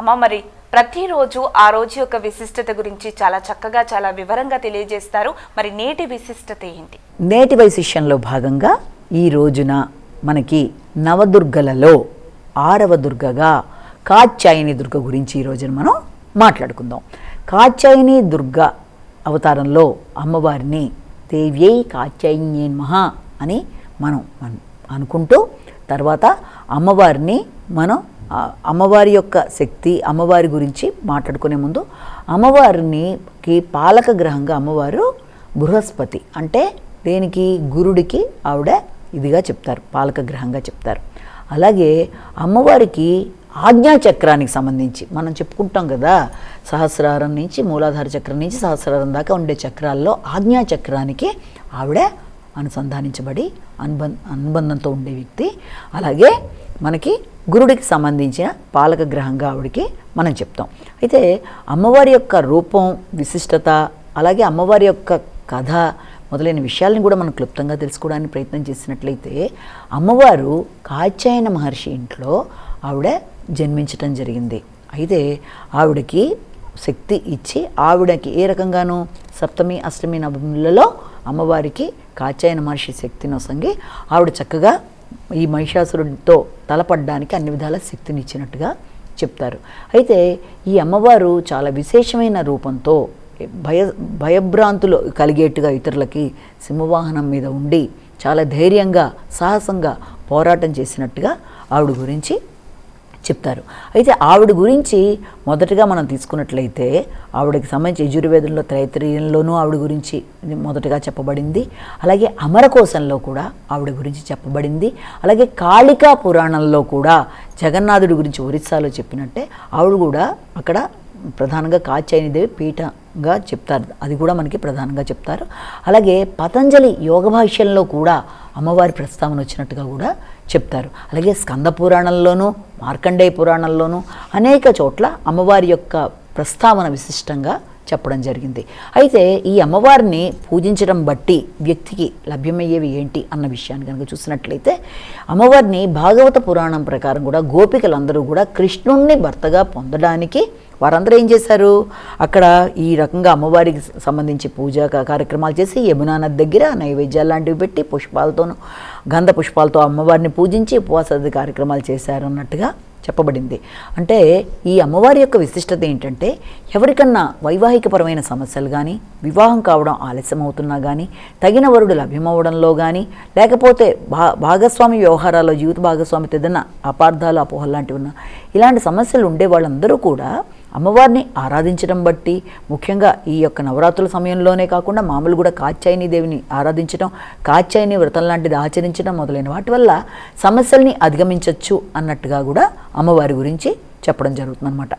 అమ్మ మరి ప్రతిరోజు ఆ రోజు యొక్క విశిష్టత గురించి చాలా చక్కగా చాలా వివరంగా తెలియజేస్తారు. మరి నేటి విశిష్టత ఏంటి? నేటి వైశిష్యంలో భాగంగా ఈ రోజున మనకి నవదుర్గలలో ఆరవ దుర్గగా కాత్యాయని దుర్గ గురించి ఈ రోజున మనం మాట్లాడుకుందాం. కాత్యాయని దుర్గ అవతారంలో అమ్మవారిని దేవ్యై కాత్యాయన్యే మహా అని మనం అనుకుంటూ తర్వాత అమ్మవారిని మనం అమ్మవారి యొక్క శక్తి అమ్మవారి గురించి మాట్లాడుకునే ముందు అమ్మవారినికి పాలక గ్రహంగా అమ్మవారు బృహస్పతి. అంటే దేనికి? గురుడికి ఆవిడ ఇదిగా చెప్తారు పాలక గ్రహంగా చెప్తారు. అలాగే అమ్మవారికి ఆజ్ఞా చక్రానికి సంబంధించి మనం చెప్పుకుంటాం కదా సహస్రారం నుంచి మూలాధార చక్రం నుంచి సహస్రారం దాకా ఉండే చక్రాల్లో ఆజ్ఞా చక్రానికి ఆవిడ అనుసంధానించబడి అనుబం అనుబంధంతో ఉండే వ్యక్తి. అలాగే మనకి గురుడికి సంబంధించిన పాలక గ్రహంగా ఆవిడికి మనం చెప్తాం. అయితే అమ్మవారి యొక్క రూపం విశిష్టత అలాగే అమ్మవారి యొక్క కథ మొదలైన విషయాలను కూడా మనం క్లుప్తంగా తెలుసుకోవడానికి ప్రయత్నం చేసినట్లయితే అమ్మవారు కాచాయన మహర్షి ఇంట్లో ఆవిడ జన్మించటం జరిగింది. అయితే ఆవిడకి శక్తి ఇచ్చి ఆవిడకి ఏ రకంగానూ సప్తమి అష్టమి నవములలో అమ్మవారికి కాచాయన మహర్షి శక్తిని వసంగి ఆవిడ చక్కగా ఈ మహిషాసురుడితో తలపడ్డానికి అన్ని విధాల శక్తిని ఇచ్చినట్టుగా చెప్తారు. అయితే ఈ అమ్మవారు చాలా విశేషమైన రూపంతో భయ భయభ్రాంతులు కలిగేట్టుగా ఇతరులకి సింహవాహనం మీద ఉండి చాలా ధైర్యంగా సాహసంగా పోరాటం చేసినట్టుగా ఆవిడ గురించి చెప్తారు. అయితే ఆవిడ గురించి మొదటగా మనం తీసుకున్నట్లయితే ఆవిడకి సంబంధించి యజుర్వేదంలో త్రైత్రీయంలోనూ ఆవిడ గురించి మొదటగా చెప్పబడింది. అలాగే అమరకోశంలో కూడా ఆవిడ గురించి చెప్పబడింది. అలాగే కాళికా పురాణంలో కూడా జగన్నాథుడి గురించి ఒరిస్సాలో చెప్పినట్టే ఆవిడ కూడా అక్కడ ప్రధానంగా కాత్యాయనిదేవి పీఠంగా చెప్తారు. అది కూడా మనకి ప్రధానంగా చెప్తారు. అలాగే పతంజలి యోగ భాష్యంలో కూడా అమ్మవారి ప్రస్తావన వచ్చినట్టుగా కూడా చెప్తారు. అలాగే స్కంద పురాణంలోనూ మార్కండేయ పురాణంలోనూ అనేక చోట్ల అమ్మవారి యొక్క ప్రస్తావన విశిష్టంగా చెప్పడం జరిగింది. అయితే ఈ అమ్మవారిని పూజించడం బట్టి వ్యక్తికి లభ్యమయ్యేవి ఏంటి అన్న విషయాన్ని కనుక చూసినట్లయితే అమ్మవారిని భాగవత పురాణం ప్రకారం కూడా గోపికలందరూ కూడా కృష్ణుణ్ణి భర్తగా పొందడానికి వారందరూ ఏం చేశారు? అక్కడ ఈ రకంగా అమ్మవారికి సంబంధించి పూజా కార్యక్రమాలు చేసి యమునా నది దగ్గర నైవేద్యాలు లాంటివి పెట్టి పుష్పాలతోనూ గంధ పుష్పాలతో అమ్మవారిని పూజించి ఉపవాసాది కార్యక్రమాలు చేశారు అన్నట్టుగా చెప్పబడింది. అంటే ఈ అమ్మవారి యొక్క విశిష్టత ఏంటంటే ఎవరికన్నా వైవాహికపరమైన సమస్యలు కానీ వివాహం కావడం ఆలస్యం అవుతున్నా కానీ తగిన వరుడు లభ్యమవడంలో కానీ లేకపోతే భా భాగస్వామి వ్యవహారాల్లో జీవిత భాగస్వామితో ఏదైనా అపార్థాలు అపోహలు లాంటివి ఉన్నా ఇలాంటి సమస్యలు ఉండే వాళ్ళందరూ కూడా అమ్మవారిని ఆరాధించడం బట్టి ముఖ్యంగా ఈ యొక్క నవరాత్రుల సమయంలోనే కాకుండా మామూలు కూడా కాత్యాయని దేవిని ఆరాధించడం కాత్యాయని వ్రతం లాంటిది ఆచరించడం మొదలైన వాటి వల్ల సమస్యల్ని అధిగమించవచ్చు అన్నట్టుగా కూడా అమ్మవారి గురించి చెప్పడం జరుగుతుందన్నమాట.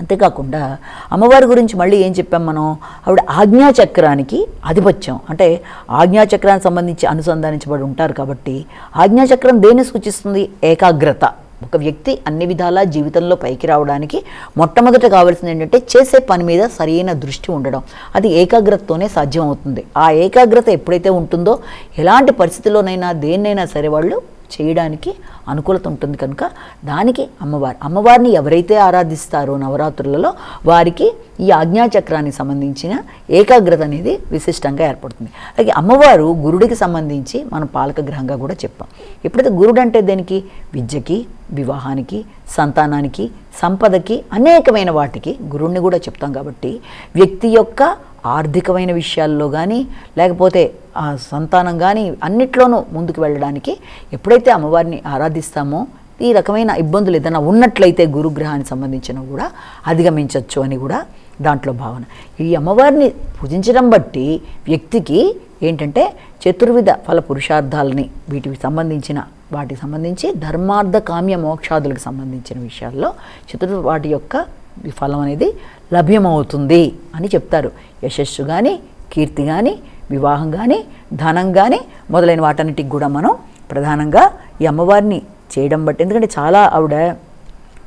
అంతేకాకుండా అమ్మవారి గురించి మళ్ళీ ఏం చెప్పాం మనం? ఆవిడ ఆజ్ఞాచక్రానికి ఆధిపత్యం. అంటే ఆజ్ఞాచక్రానికి సంబంధించి అనుసంధానించబడి ఉంటారు కాబట్టి ఆజ్ఞాచక్రం దేన్ని సూచిస్తుంది? ఏకాగ్రత. ఒక వ్యక్తి అన్ని విధాలా జీవితంలో పైకి రావడానికి మొట్టమొదట కావాల్సింది ఏంటంటే చేసే పని మీద సరైన దృష్టి ఉండడం. అది ఏకాగ్రతతోనే సాధ్యం అవుతుంది ఆ ఏకాగ్రత ఎప్పుడైతే ఉంటుందో ఎలాంటి పరిస్థితిలోనైనా దేన్నైనా సరే వాళ్ళు చేయడానికి అనుకూలత ఉంటుంది కనుక దానికి అమ్మవారు అమ్మవారిని ఎవరైతే ఆరాధిస్తారో నవరాత్రులలో వారికి ఈ ఆజ్ఞాచక్రానికి సంబంధించిన ఏకాగ్రత అనేది విశిష్టంగా ఏర్పడుతుంది. అలాగే అమ్మవారు గురుడికి సంబంధించి మనం పాలక గ్రహంగా కూడా చెప్పాం. ఎప్పుడైతే గురుడు అంటే దేనికి? విద్యకి వివాహానికి సంతానానికి సంపదకి అనేకమైన వాటికి గురుడిని కూడా చెప్తాం కాబట్టి వ్యక్తి యొక్క ఆర్థికమైన విషయాల్లో కానీ లేకపోతే ఆ సంతానం కానీ అన్నిట్లోనూ ముందుకు వెళ్ళడానికి ఎప్పుడైతే అమ్మవారిని ఆరాధిస్తామో ఈ రకమైన ఇబ్బందులు ఏదైనా ఉన్నట్లయితే గురుగ్రహానికి సంబంధించిన కూడా అధిగమించవచ్చు అని కూడా దాంట్లో భావన. ఈ అమ్మవారిని పూజించడం బట్టి వ్యక్తికి ఏంటంటే చతుర్విధ ఫల పురుషార్థాలని వీటికి సంబంధించిన వాటికి సంబంధించి ధర్మార్థ కామ్య మోక్షాదులకు సంబంధించిన విషయాల్లో చతుర్ వాటి యొక్క ఫలం అనేది లభ్యమవుతుంది అని చెప్తారు. యశస్సు కానీ కీర్తి కానీ వివాహం కానీ ధనం కానీ మొదలైన వాటన్నిటికి కూడా మనం ప్రధానంగా ఈ అమ్మవారిని చేయడం బట్టి. ఎందుకంటే చాలా ఆవిడ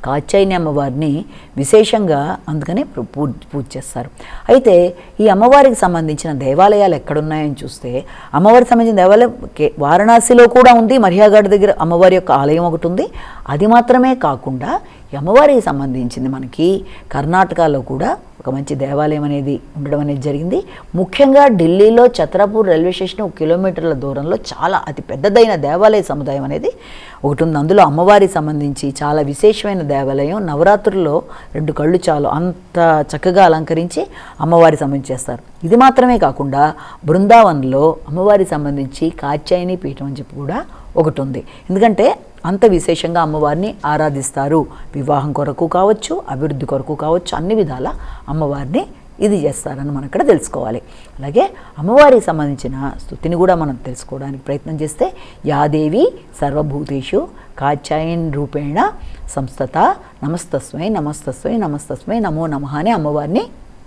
కాచాయిని అమ్మవారిని విశేషంగా అందుకనే పూ- పూజ పూజ చేస్తారు. అయితే ఈ అమ్మవారికి సంబంధించిన దేవాలయాలు ఎక్కడున్నాయని చూస్తే అమ్మవారికి సంబంధించిన దేవాలయం వారణాసిలో కూడా ఉంది. మర్యాగఢ్ దగ్గర అమ్మవారి యొక్క ఆలయం ఒకటి ఉంది. అది మాత్రమే కాకుండా అమ్మవారికి సంబంధించింది మనకి కర్ణాటకలో కూడా ఒక మంచి దేవాలయం అనేది ఉండడం అనేది జరిగింది. ముఖ్యంగా ఢిల్లీలో ఛత్రపూర్ రైల్వే స్టేషన్ ఒక కిలోమీటర్ల దూరంలో చాలా అతి పెద్దదైన దేవాలయ సముదాయం అనేది ఒకటి ఉంది అందులో అమ్మవారికి సంబంధించి చాలా విశేషమైన దేవాలయం నవరాత్రుల్లో రెండు కళ్ళు చాలు అంత చక్కగా అలంకరించి అమ్మవారి సంబంధించి చేస్తారు. ఇది మాత్రమే కాకుండా బృందావన్లో అమ్మవారికి సంబంధించి కాత్యాయని పీఠం అని చెప్పి కూడా ఒకటి ఉంది ఎందుకంటే అంత విశేషంగా అమ్మవారిని ఆరాధిస్తారు. వివాహం కొరకు కావచ్చు అభివృద్ధి కొరకు కావచ్చు అన్ని విధాల అమ్మవారిని ఇది చేస్తారని మనం ఇక్కడ తెలుసుకోవాలి. అలాగే అమ్మవారికి సంబంధించిన స్థుతిని కూడా మనం తెలుసుకోవడానికి ప్రయత్నం చేస్తే యాదేవి సర్వభూతేషు కాచాయన్ రూపేణ సంస్థత నమస్తస్మై నమస్తస్మై నమస్తస్మై నమో నమః అనే అమ్మవారిని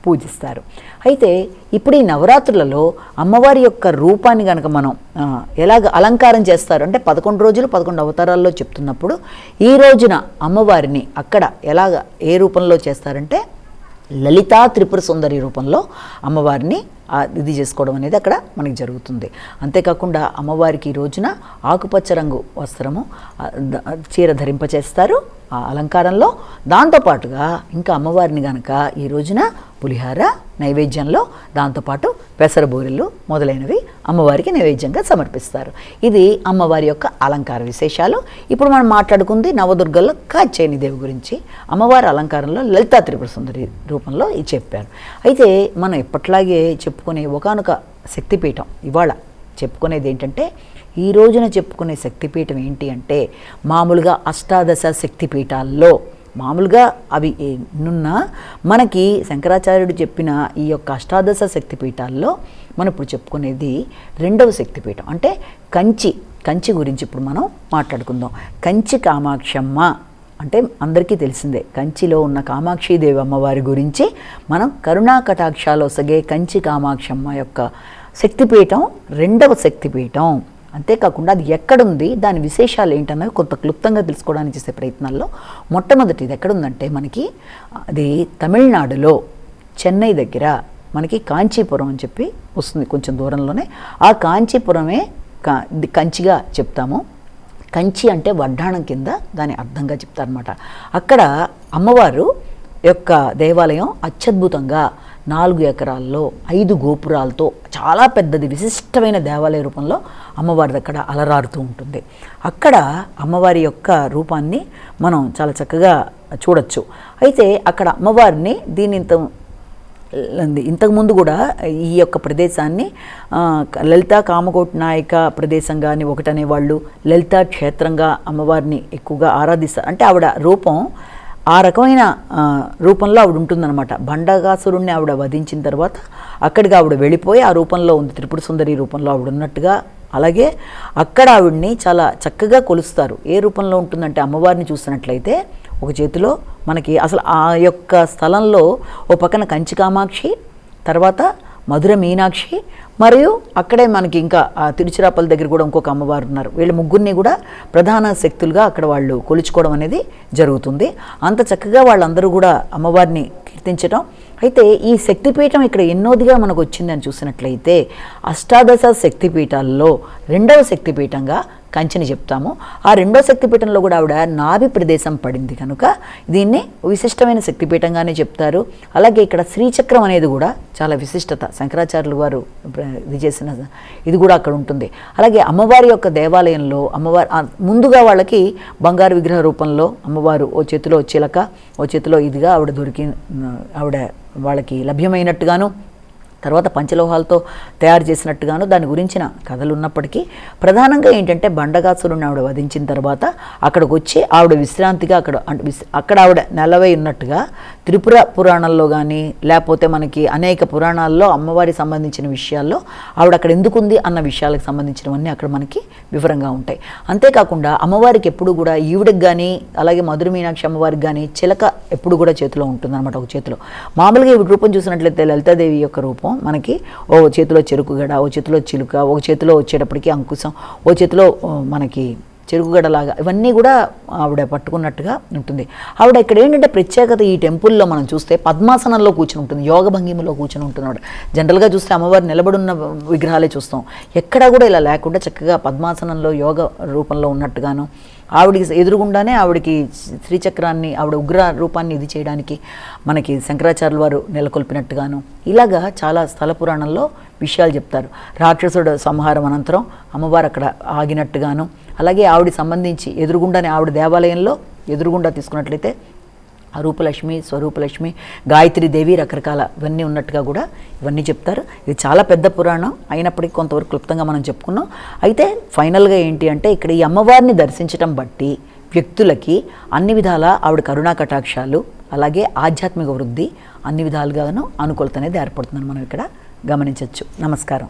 పూజిస్తారు. అయితే ఇప్పుడు ఈ నవరాత్రులలో అమ్మవారి యొక్క రూపాన్ని కనుక మనం ఎలాగ అలంకారం చేస్తారు? అంటే పదకొండు రోజులు పదకొండు అవతారాల్లో చెప్తున్నప్పుడు ఈ రోజున అమ్మవారిని అక్కడ ఎలాగ ఏ రూపంలో చేస్తారంటే లలితా త్రిపుర సుందరి రూపంలో అమ్మవారిని ఇది చేసుకోవడం అనేది అక్కడ మనకి జరుగుతుంది. అంతేకాకుండా అమ్మవారికి ఈ రోజున ఆకుపచ్చ రంగు వస్త్రము చీర ధరింపచేస్తారు ఆ అలంకారంలో దాంతోపాటుగా ఇంకా అమ్మవారిని గనక ఈ రోజున పులిహార నైవేద్యంలో దాంతోపాటు పెసరబూరెలు మొదలైనవి అమ్మవారికి నైవేద్యంగా సమర్పిస్తారు. ఇది అమ్మవారి యొక్క అలంకార విశేషాలు. ఇప్పుడు మనం మాట్లాడుకుంది నవదుర్గల్లో కాచేని దేవి గురించి. అమ్మవారి అలంకారంలో లలితా త్రిపుర సుందరి రూపంలో ఇది చెప్పారు. అయితే మనం ఎప్పట్లాగే చెప్పుకునే ఒకానొక శక్తిపీఠం ఇవాళ చెప్పుకునేది ఏంటంటే ఈ రోజున చెప్పుకునే శక్తిపీఠం ఏంటి అంటే మామూలుగా అష్టాదశ శక్తిపీఠాల్లో మామూలుగా అవి ఎన్నున్నా మనకి శంకరాచార్యుడు చెప్పిన ఈ యొక్క అష్టాదశ శక్తిపీఠాల్లో మనం ఇప్పుడు చెప్పుకునేది రెండవ శక్తిపీఠం. అంటే కంచి కంచి గురించి ఇప్పుడు మనం మాట్లాడుకుందాం. కంచి కామాక్షమ్మ అంటే అందరికీ తెలిసిందే కంచిలో ఉన్న కామాక్షిదేవి అమ్మవారి గురించి మనం కరుణా కటాక్షాలు ఒసగే కంచి కామాక్షమ్మ యొక్క శక్తిపీఠం రెండవ శక్తిపీఠం. అంతేకాకుండా అది ఎక్కడుంది దాని విశేషాలు ఏంటన్నవి కొంత క్లుప్తంగా తెలుసుకోవడానికి చేసే ప్రయత్నాల్లో మొట్టమొదటి ఇది ఎక్కడుందంటే మనకి అది తమిళనాడులో చెన్నై దగ్గర మనకి కాంచీపురం అని చెప్పి వస్తుంది కొంచెం దూరంలోనే. ఆ కాంచీపురమే కంచిగా చెప్తాము. కంచి అంటే వడ్డాణం కింద దాని అర్థంగా చెప్తారనమాట అక్కడ అమ్మవారు యొక్క దేవాలయం అత్యద్భుతంగా నాలుగు ఎకరాల్లో ఐదు గోపురాలతో చాలా పెద్దది విశిష్టమైన దేవాలయ రూపంలో అమ్మవారి దగ్గర అలరారుతూ ఉంటుంది. అక్కడ అమ్మవారి యొక్క రూపాన్ని మనం చాలా చక్కగా చూడొచ్చు. అయితే అక్కడ అమ్మవారిని దీని ఇంత ఇంతకుముందు కూడా ఈ యొక్క ప్రదేశాన్ని లలిత లలితా కామకోట్ నాయక ప్రదేశంగా అని ఒకటనేవాళ్ళు లలితా క్షేత్రంగా అమ్మవారిని ఎక్కువగా ఆరాధిస్తారు. అంటే ఆవిడ రూపం ఆ రకమైన రూపంలో ఆవిడ ఉంటుందన్నమాట. భండగాసురుణ్ణి ఆవిడ వధించిన తర్వాత అక్కడికి ఆవిడ వెళ్ళిపోయి ఆ రూపంలో ఉంది. త్రిపుర సుందరి రూపంలో ఆవిడ ఉన్నట్టుగా. అలాగే అక్కడ ఆవిడ్ని చాలా చక్కగా కొలుస్తారు. ఏ రూపంలో ఉంటుందంటే అమ్మవారిని చూసినట్లయితే ఒక చేతిలో మనకి అసలు ఆ యొక్క స్థలంలో ఓ పక్కన కంచి కామాక్షి తర్వాత మధుర మీనాక్షి మరియు అక్కడే మనకి ఇంకా ఆ తిరుచిరాపల్లి దగ్గర కూడా ఇంకొక అమ్మవారు ఉన్నారు. వీళ్ళ ముగ్గురిని కూడా ప్రధాన శక్తులుగా అక్కడ వాళ్ళు కొలుచుకోవడం అనేది జరుగుతుంది. అంత చక్కగా వాళ్ళందరూ కూడా అమ్మవారిని కీర్తించడం అయితే ఈ శక్తిపీఠం ఇక్కడ ఎన్నోదిగా మనకు వచ్చిందని చూసినట్లయితే అష్టాదశ శక్తిపీఠాల్లో రెండవ శక్తిపీఠంగా కంచిని చెప్తాము. ఆ రెండో శక్తిపీఠంలో కూడా ఆవిడ నాభి ప్రదేశం పడింది కనుక దీన్ని విశిష్టమైన శక్తిపీఠంగానే చెప్తారు. అలాగే ఇక్కడ శ్రీచక్రం అనేది కూడా చాలా విశిష్టత. శంకరాచార్యులు వారు ఇది చేసిన ఇది కూడా అక్కడ ఉంటుంది. అలాగే అమ్మవారి యొక్క దేవాలయంలో అమ్మవారి ముందుగా వాళ్ళకి బంగారు విగ్రహ రూపంలో అమ్మవారు ఓ చేతిలో చిలక ఓ చేతిలో ఇదిగా ఆవిడ దొరికి ఆవిడ వాళ్ళకి లభ్యమైనట్టుగాను తర్వాత పంచలోహాలతో తయారు చేసినట్టుగాను దాని గురించిన కథలు ఉన్నప్పటికీ ప్రధానంగా ఏంటంటే బండగాసురుని ఆవిడ వధించిన తర్వాత అక్కడికి వచ్చి ఆవిడ విశ్రాంతిగా అక్కడ అక్కడ ఆవిడ నెలవై ఉన్నట్టుగా త్రిపుర పురాణాల్లో కానీ లేకపోతే మనకి అనేక పురాణాల్లో అమ్మవారికి సంబంధించిన విషయాల్లో ఆవిడ అక్కడ ఎందుకుంది అన్న విషయాలకు సంబంధించినవన్నీ అక్కడ మనకి వివరంగా ఉంటాయి. అంతేకాకుండా అమ్మవారికి ఎప్పుడు కూడా ఈవిడకి కానీ అలాగే మధుర మీనాక్షి అమ్మవారికి కానీ చిలక ఎప్పుడు కూడా చేతిలో ఉంటుందన్నమాట ఒక చేతిలో. మామూలుగా ఈవిడ రూపం చూసినట్లయితే లలితాదేవి యొక్క రూపం మనకి ఓ చేతిలో చెరుకు గడ ఓ చేతిలో చిలుక ఒక చేతిలో వచ్చేటప్పటికి అంకుశం ఓ చేతిలో మనకి చెరుగుగడలాగా ఇవన్నీ కూడా ఆవిడ పట్టుకున్నట్టుగా ఉంటుంది. ఆవిడ ఇక్కడ ఏంటంటే ప్రత్యేకత ఈ టెంపుల్లో మనం చూస్తే పద్మాసనంలో కూర్చుని ఉంటుంది యోగ భంగిమలో కూర్చుని ఉంటున్నాడు జనరల్గా చూస్తే అమ్మవారు నిలబడున్న విగ్రహాలే చూస్తాం. ఎక్కడా కూడా ఇలా లేకుండా చక్కగా పద్మాసనంలో యోగ రూపంలో ఉన్నట్టుగాను ఆవిడికి ఎదురుగుండానే ఆవిడికి శ్రీచక్రాన్ని ఆవిడ ఉగ్ర రూపాన్ని ఇది చేయడానికి మనకి శంకరాచార్యుల వారు నెలకొల్పినట్టుగాను. ఇలాగా చాలా స్థల పురాణంలో విషయాలు చెప్తారు. రాక్షసుడు సంహారం అనంతరం అమ్మవారు అక్కడ ఆగినట్టుగాను అలాగే ఆవిడ సంబంధించి ఎదురుగుండానే ఆవిడ దేవాలయంలో ఎదురుగుండా తీసుకున్నట్లయితే రూపలక్ష్మి స్వరూపలక్ష్మి గాయత్రి దేవి రకరకాల ఇవన్నీ ఉన్నట్టుగా కూడా ఇవన్నీ చెప్తారు. ఇది చాలా పెద్ద పురాణం. అయినప్పటికీ కొంతవరకు క్లుప్తంగా మనం చెప్పుకున్నాం. అయితే ఫైనల్గా ఏంటి అంటే ఇక్కడ ఈ అమ్మవారిని దర్శించటం బట్టి వ్యక్తులకి అన్ని విధాల ఆవిడ కరుణా కటాక్షాలు అలాగే ఆధ్యాత్మిక వృద్ధి అన్ని విధాలుగాను అనుకూలత అనేది ఏర్పడుతుందని మనం ఇక్కడ గమనించవచ్చు నమస్కారం.